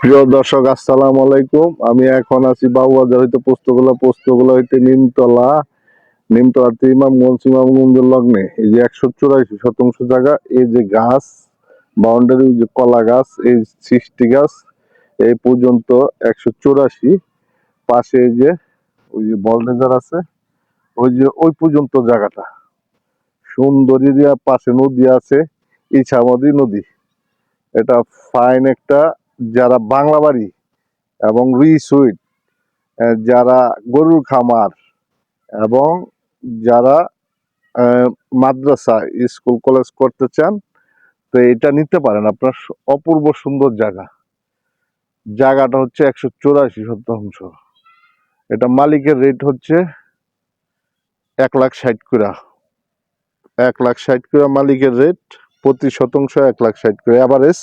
প্রিয় দর্শক, আসসালাম আলাইকুম। আমি এখন আছি বাবুবাজার হইতে পোস্তগোলা পোস্তগোলা হইতে নিমতলা নিমতলাতে ইমামগঞ্জ ইমামগঞ্জ লগ্নে। এই যে একশো চুরাশি শতাংশ জায়গা, এই যে গাছ বাউন্ডারি যে কলা গাছ, এই সৃষ্টি গাছ এই পর্যন্ত একশো চুরাশি। পাশে এই যে, ওই যে বলডেজার আছে, ওই যে, ওই পর্যন্ত জায়গাটা। সুন্দর পাশে নদী আছে, ইছামতি নদী। এটা ফাইন একটা যারা বাংলা বাড়ি এবং রিসুইট যারা গরুর খামার এবং যারা মাদ্রাসা, স্কুল, কলেজ করতে চান, তো এটা নিতে পারেন। আপনার অপূর্ব সুন্দর জায়গা। জায়গাটা হচ্ছে একশো চৌরাশি শতাংশ। এটা মালিকের রেট হচ্ছে এক লাখ ষাট কুড়া। এক লাখ ষাট কুড়া মালিকের রেট, প্রতি শতাংশ এক লাখ ষাট কুড়া। অ্যাভারেজ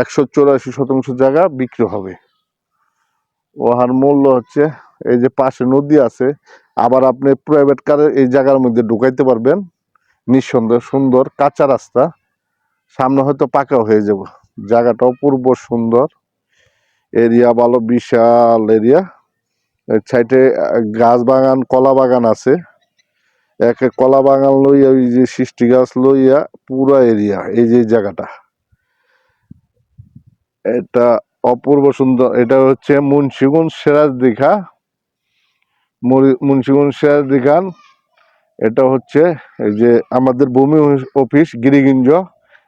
একশো চৌরাশি শতাংশ জায়গা বিক্রি হবে। ওহার মূল্য হচ্ছে, এই যে পাশে নদী আছে, আবার আপনি প্রাইভেট কারে এই জায়গার মধ্যে ঢুকাইতে পারবেন। নিঃসন্দেহ সুন্দর, কাঁচা রাস্তা। সামনে হয়তো পাকা হয়ে যাব। জায়গাটা অপূর্ব সুন্দর। এরিয়া ভালো, বিশাল এরিয়া সাইডে গাছ বাগান, কলা বাগান আছে। এক কলা বাগান লইয়া ওই যে সৃষ্টি গাছ লইয়া পুরা এরিয়া এই যে জায়গাটা। এটা অপূর্ব সুন্দর, এটা হচ্ছে মুন্সিগঞ্জ সিরাজ দীঘা। মুন্সিগঞ্জ সিরাজ দীঘান এটা হচ্ছে এই যে আমাদের ভূমি অফিস- গিরিগঞ্জ।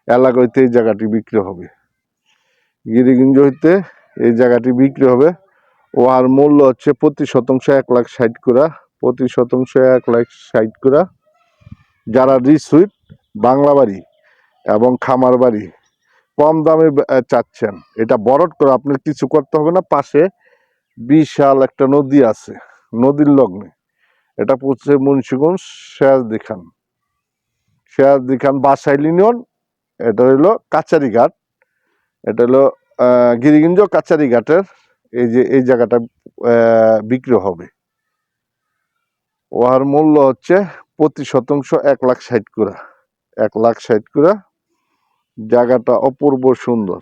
এলাকা হইতে এই জায়গাটি বিক্রি হবে। গিরিগঞ্জ হইতে এই জায়গাটি বিক্রি হবে। ওহার মূল্য হচ্ছে প্রতি শতাংশ এক লাখ ষাট করে প্রতি শতাংশ এক লাখ ষাট করে যারা রিসুইট বাংলা বাড়ি এবং খামার বাড়ি কম দামে চাচ্ছেন। এটা বরট করে আপনার কিছু করতে হবে না, পাশে বিশাল একটা নদী আছে, নদীর লগ্নে। এটা পড়ছে মুন্সিগঞ্জ শেয়াজদি খান শেয়াজদি খান বাসাইল ইউনিয়ন এটা হইল কাচারি ঘাট এটা হলো গিরিগঞ্জ কাচারি ঘাটের এই যে, এই জায়গাটা বিক্রি হবে। ওহার মূল্য হচ্ছে প্রতি শতাংশ, এক লাখ ষাট করে এক লাখ ষাট করে জায়গাটা অপূর্ব সুন্দর।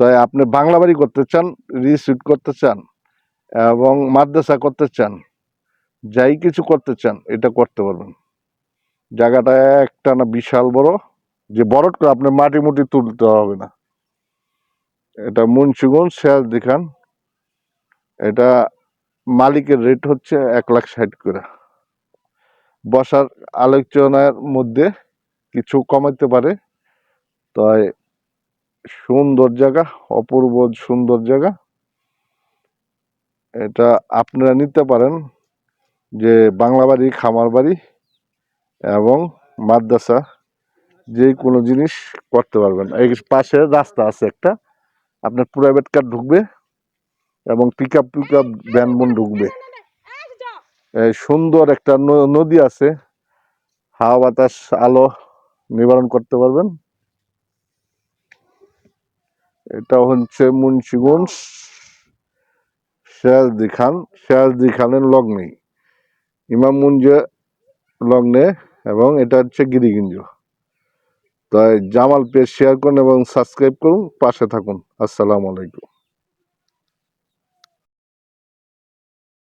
তাই আপনি বাংলা বাড়ি করতে চান রিসুইট করতে চান, এবং মাদ্রাসা করতে চান, যাই কিছু করতে চান, এটা করতে পারবেন। জায়গাটা একটা না বিশাল বড়, যে বরট করে আপনি মাটি মুটি তুলতে হবে না। এটা মুন্সিগঞ্জ শেয়ার দেখান এটা মালিকের রেট হচ্ছে এক লাখ ষাট করে। বসার আলোচনার মধ্যে কিছু কমাইতে পারে। তাই সুন্দর জায়গা, অপূর্ব সুন্দর জায়গা। এটা আপনারা নিতে পারেন যে বাংলা বাড়ি, খামার বাড়ি এবং মাদ্রাসা, যে কোনো জিনিস করতে পারবেন। এই পাশে রাস্তা আছে একটা, আপনার প্রাইভেট কার ঢুকবে এবং pick up pick up van ঢুকবে সুন্দর একটা নদী আছে, হাওয়া বাতাস, আলো নিবারণ করতে পারবেন। এটা হচ্ছে মুন্সিগঞ্জ শেয়াজদি খান শেয়াজদি খানের লগ্নে, ইমাম মুঞ্জ লগ্নে এবং এটা হচ্ছে গিরিগঞ্জ। তাই জামাল পেজ শেয়ার করুন এবং সাবস্ক্রাইব করুন, পাশে থাকুন। আসসালামু আলাইকুম।